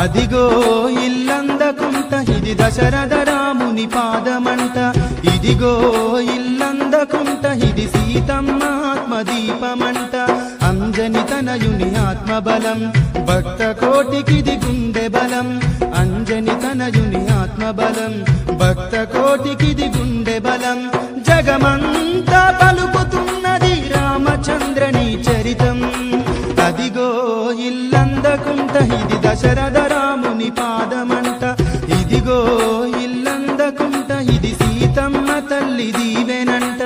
అదిగో ఇల్లందకుంట ఇది దశరథ రాముని పాదమంట. ఇదిగో ఇల్లందకుంట ఇది సీతమ్మ ఆత్మదీపమంట. అంజని తనయుని ఆత్మబలం భక్త కోటికిది గుండె బలం. అంజని తనయుని ఆత్మబలం భక్త కోటికిది గుండె బలం. జగమంతా తల్లి దీవెనంట.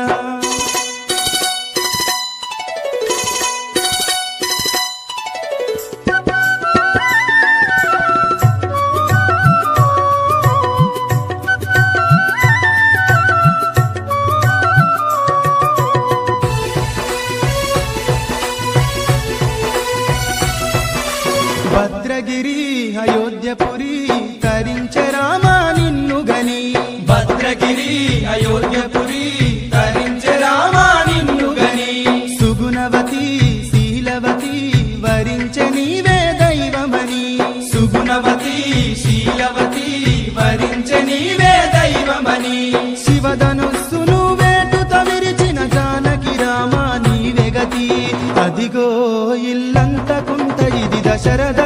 భద్రగిరి అయోధ్యపురి తరించరామ అయోధ్యపురి తరించే రామా నిన్ను గని. సుగుణవతి శీలవతి వరించే నీవే దైవమని. సుగుణవతి శీలవతి వరించే నీవే దైవమని. శివధనుస్సును వేటుత విరిచిన జానకి రామా నీవే గతి. అదిగో ఇల్లంతకుంట ఇది దశరథ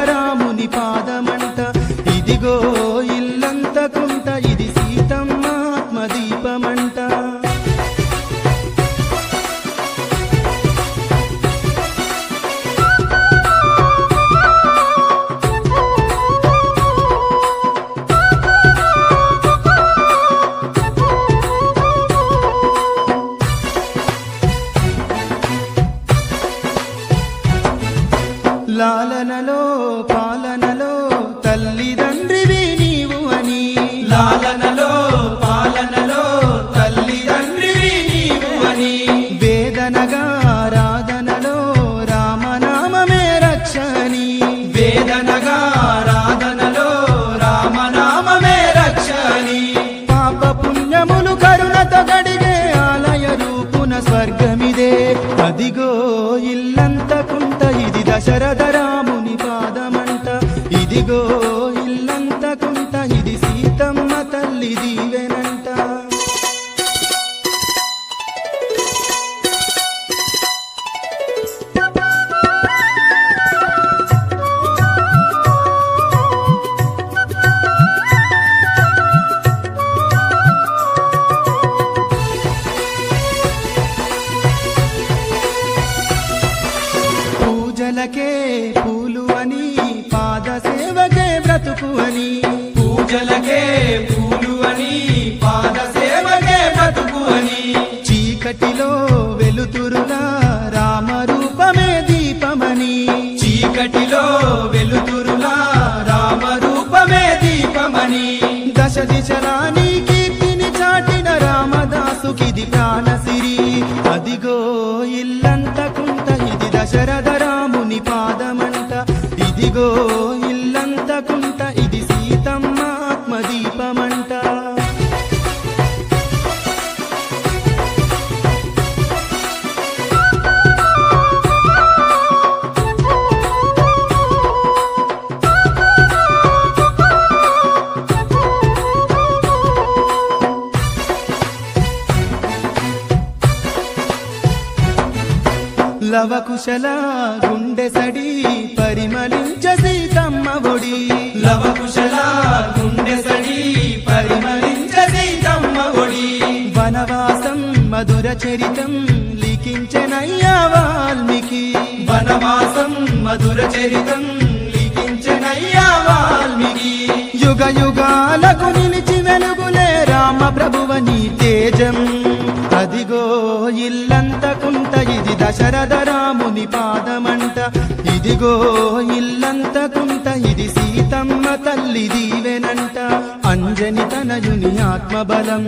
ఇల్లంత ఇల్లంతకుంట ఇది దశరథ రాముని పాదమంట. ఇదిగో ఇల్లంత ఇల్లంతకుంట ఇది సీతమ్మ తల్లి దీవెన. బ్రతుకు అని. పూజలకే పూలు అని పాద సేవకే బ్రతుకు అని. చీకటిలో వెలుతురులా రామరూపమే దీపమని. చీకటిలో వెలుతురులా రామరూపమే దీపమని. దశ దిశలాని కీర్తిని చాటిన రామదాసుకిది ప్రాణసిరి. అదిగో ఇల్లంతకుంట ఇది దశరథ రాముని పాదమంట. ఇదిగో లవకుశల గుండె సడి పరిమళించ సీతమ్మ ఒడి. లవకుశల గుండె సడి పరిమళించ సీతమ్మ ఒడి. వనవాసం మధుర చరితం లిఖించనయ్యా వాల్మీకి. వనవాసం మధుర చరితం లిఖించనయ్యా వాల్మీకి. యుగ యుగాలకు నిలిచి దశరథ రాముని పాదమంట. ఇదిగో ఇల్లంతకుంట ఇది సీతమ్మ తల్లి దీవెనంట. అంజని తనయుని ఆత్మబలం.